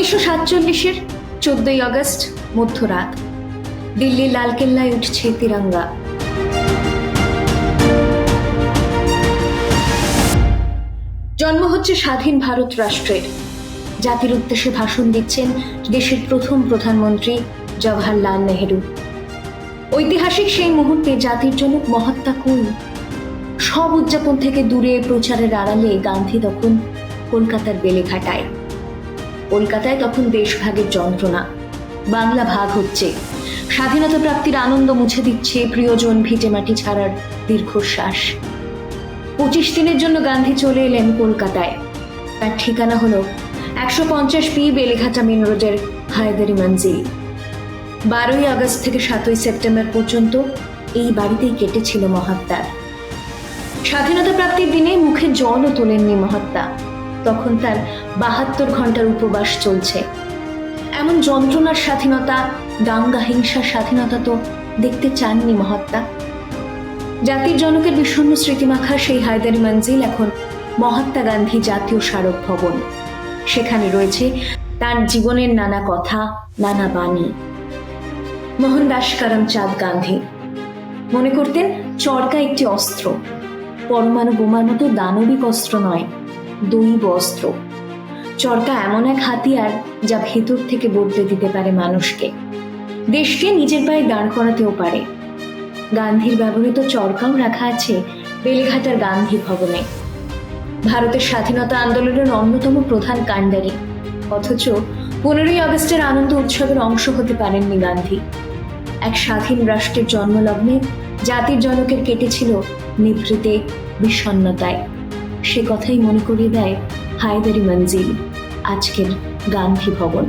উনিশশো সাতচল্লিশের চোদ্দই আগস্ট, মধ্যরাত। দিল্লির লালকেল্লায় উঠছে তিরঙ্গা। জন্ম হচ্ছে স্বাধীন ভারত রাষ্ট্রের। জাতির উদ্দেশ্যে ভাষণ দিচ্ছেন দেশের প্রথম প্রধানমন্ত্রী জওয়াহরলাল নেহেরু। ঐতিহাসিক সেই মুহূর্তে জাতির জনক মহাত্মা কুল সব উদযাপন থেকে দূরে প্রচারের আড়ালে গান্ধী তখন কলকাতার বেলেঘাটায়। কলকাতায় তখন দেশভাগের যন্ত্রণা। বাংলা ভাগ হচ্ছে। স্বাধীনতা প্রাপ্তির আনন্দ মুছে দিচ্ছে প্রিয়জন ভিটেমাটি ছাড়ার দীর্ঘশ্বাস। পঁচিশ দিনের জন্য গান্ধী চলে এলেন কলকাতায়। তার ঠিকানা হলো একশো পঞ্চাশ পি বেলেঘাটা মেন রোডের হায়দারি মঞ্জিল বারোই আগস্ট থেকে সাতই সেপ্টেম্বর পর্যন্ত এই বাড়িতেই কেটেছিল মহাত্মার স্বাধীনতা প্রাপ্তির দিনে মুখে জলও তোলেননি মহাত্মা। তখন তার বাহাত্তর ঘণ্টার উপবাস চলছে। এমন যন্ত্রণার স্বাধীনতা, দাঙ্গা হিংসার স্বাধীনতা তো দেখতে চাননি মহাত্মা। জাতির জনকের বিষণ্ণ স্মৃতিমাখা সেই হায়দারি মঞ্জিল এখন মহাত্মা গান্ধী জাতীয় স্মারক ভবন। সেখানে রয়েছে তার জীবনের নানা কথা, নানা বাণী। মোহনদাস করমচাঁদ গান্ধী। মনে করতেন চরকা একটি অস্ত্র, পরমাণু বোমার মতো দানবিক অস্ত্র নয় দৈব বস্ত্র। চরকা এমন এক হাতিয়ার যা ভেতর থেকে বদলে দিতে পারে মানুষকে। দেশকে নিজের পায়ে দাঁড় করাতেও পারে। গান্ধীর ব্যবহৃত চরকাও রাখা আছে বেলেঘাটার গান্ধী ভবনে। ভারতের স্বাধীনতা আন্দোলনের অন্যতম প্রধান কাণ্ডারি। অথচ পনেরোই আগস্টের আনন্দ উৎসবের অংশ হতে পারেননি গান্ধী। এক স্বাধীন রাষ্ট্রের জন্মলগ্নে জাতির জনকের কেটেছিল নিভৃতে বিষণ্ণতায়। সে কথাই মনে করিয়ে দেয় হায়দারি মঞ্জিল আজকের গান্ধী ভবন।